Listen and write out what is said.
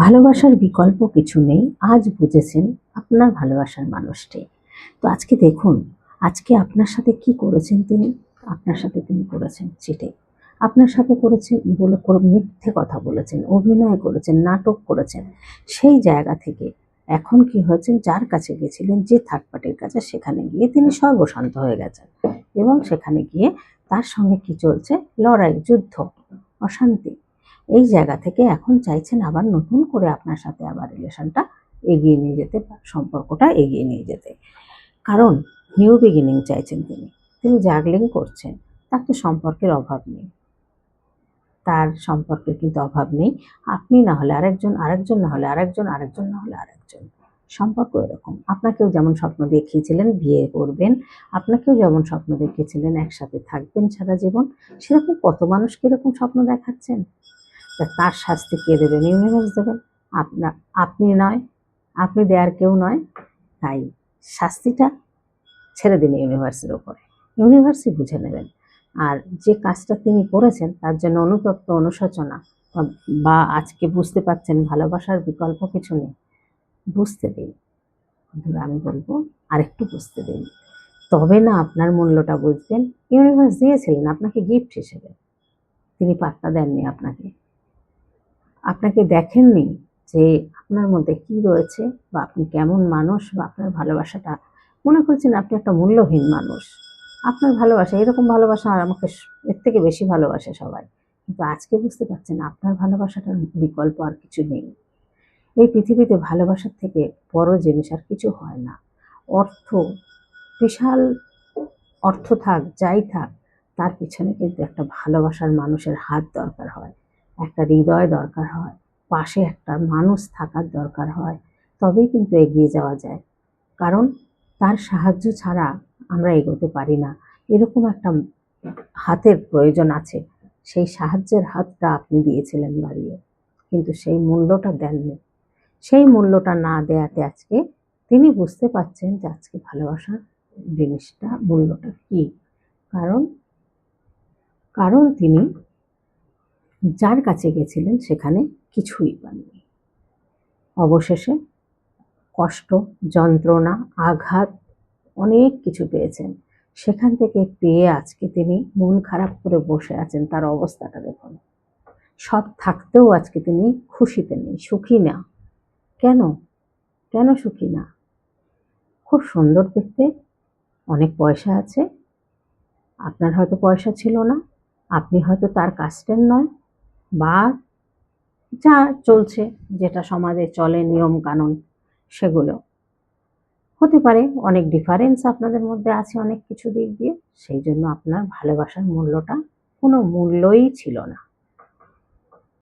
ভালোবাসার বিকল্প কিছু নেই, আজ বুঝেছেন আপনার ভালোবাসার মানুষটি। তো আজকে দেখুন, আজকে আপনার সাথে কি করেছেন তিনি? আপনার সাথে তিনি করেছেন চিটে আপনার সাথে করেছেন বলে মিথ্যে কথা বলেছেন, অভিনয় করেছেন, নাটক করেছেন। সেই জায়গা থেকে এখন কি হয়েছেন? যার কাছে গেছিলেন, যে থার্ড পার্টির কাছে, সেখানে গিয়ে তিনি সর্বশান্ত হয়ে গেছেন। এবং সেখানে গিয়ে তার সঙ্গে কি চলছে? লড়াই, যুদ্ধ, অশান্তি। এই জায়গা থেকে এখন চাইছেন আবার নতুন করে আপনার সাথে আবার রিলেশনটা এগিয়ে নিয়ে যেতে, সম্পর্কটা এগিয়ে নিয়ে যেতে। কারণ নিউ বিগিনিং চাইছেন তিনি। তিনি জাগলিং করছেন, তার তো সম্পর্কের অভাব নেই। তার সম্পর্কের কিন্তু অভাব নেই। আপনি না হলে আরেকজন আরেকজন না হলে আরেকজন আরেকজন না হলে আরেকজন। সম্পর্ক এরকম। আপনাকেও যেমন স্বপ্ন দেখিয়েছিলেন, বিয়ে করবেন। আপনাকেও যেমন স্বপ্ন দেখিয়েছিলেন, একসাথে থাকবেন সারা জীবন। সেরকম কত মানুষকে এরকম স্বপ্ন দেখাচ্ছেন? তা তার শাস্তি কে দেবেন ইউনিভার্স দেবেন আপনার আপনি নয়, আপনি দেয়ার কেউ নয়। তাই শাস্তিটা ছেড়ে দিন ইউনিভার্সের উপরে। ইউনিভার্সই বুঝে নেবেন। আর যে কাজটা তিনি করেছেন, তার জন্য অনুতপ্ত, অনুশোচনা, বা- আজকে বুঝতে পারছেন ভালোবাসার বিকল্প কিছু নেই, বুঝতে দিন। আমি বলব আরেকটু বুঝতে দিন। তবে না আপনার মূল্যটা বুঝবেন। ইউনিভার্স দিয়েছিলেন আপনাকে গিফট হিসেবে। তিনি পাত্তা দেননি আপনাকে। আপনাকে দেখেননি যে আপনার মধ্যে কি রয়েছে বা আপনি কেমন মানুষ বা আপনার ভালোবাসাটা, মনে করছেন আপনি একটা মূল্যহীন মানুষ। আপনার ভালোবাসা, এরকম ভালোবাসা আর আমাকে এর থেকে বেশি ভালোবাসে সবাই। কিন্তু আজকে বুঝতে পারছেন আপনার ভালোবাসাটার বিকল্প আর কিছু নেই। এই পৃথিবীতে ভালোবাসার থেকে বড় জিনিস আর কিছু হয় না। অর্থ, বিশাল অর্থ থাক, যাই থাক, তার পিছনে কিন্তু একটা ভালোবাসার মানুষের হাত দরকার হয়। একটা হৃদয় দরকার হয়, পাশে একটা মানুষ থাকার দরকার হয়, তবেই কিন্তু এগিয়ে যাওয়া যায়। কারণ তার সাহায্য ছাড়া আমরা এগোতে পারি না। এরকম একটা হাতের প্রয়োজন আছে। সেই সাহায্যের হাতটা আপনি দিয়েছিলেন বাড়িয়ে, কিন্তু সেই মূল্যটা দেননি। সেই মূল্যটা না দেয়াতে আজকে তিনি বুঝতে পারছেন যে আজকে ভালোবাসার জিনিসটা, মূল্যটা কি। কারণ কারণ তিনি যার কাছে গেছিলেন সেখানে কিছুই পাননি। অবশেষে কষ্ট, যন্ত্রণা, আঘাত অনেক কিছু পেয়েছেন। সেখান থেকে পেয়ে আজকে তিনি মন খারাপ করে বসে আছেন, তার অবস্থাটা দেখুন। সব থাকতেও আজকে তিনি খুশিতে নেই, সুখী না। কেন? কেন সুখী না? খুব সুন্দর দেখতে, অনেক পয়সা আছে। আপনার হয়তো পয়সা ছিল না, আপনি হয়তো তার কাস্টের নয়। বা যা চলছে, যেটা সমাজে চলে, নিয়ম কানুন, সেগুলো। হতে পারে অনেক ডিফারেন্স আপনাদের মধ্যে আছে অনেক কিছু দিক দিয়ে, সেই জন্য আপনার ভালোবাসার মূল্যটা কোনো মূল্যই ছিল না।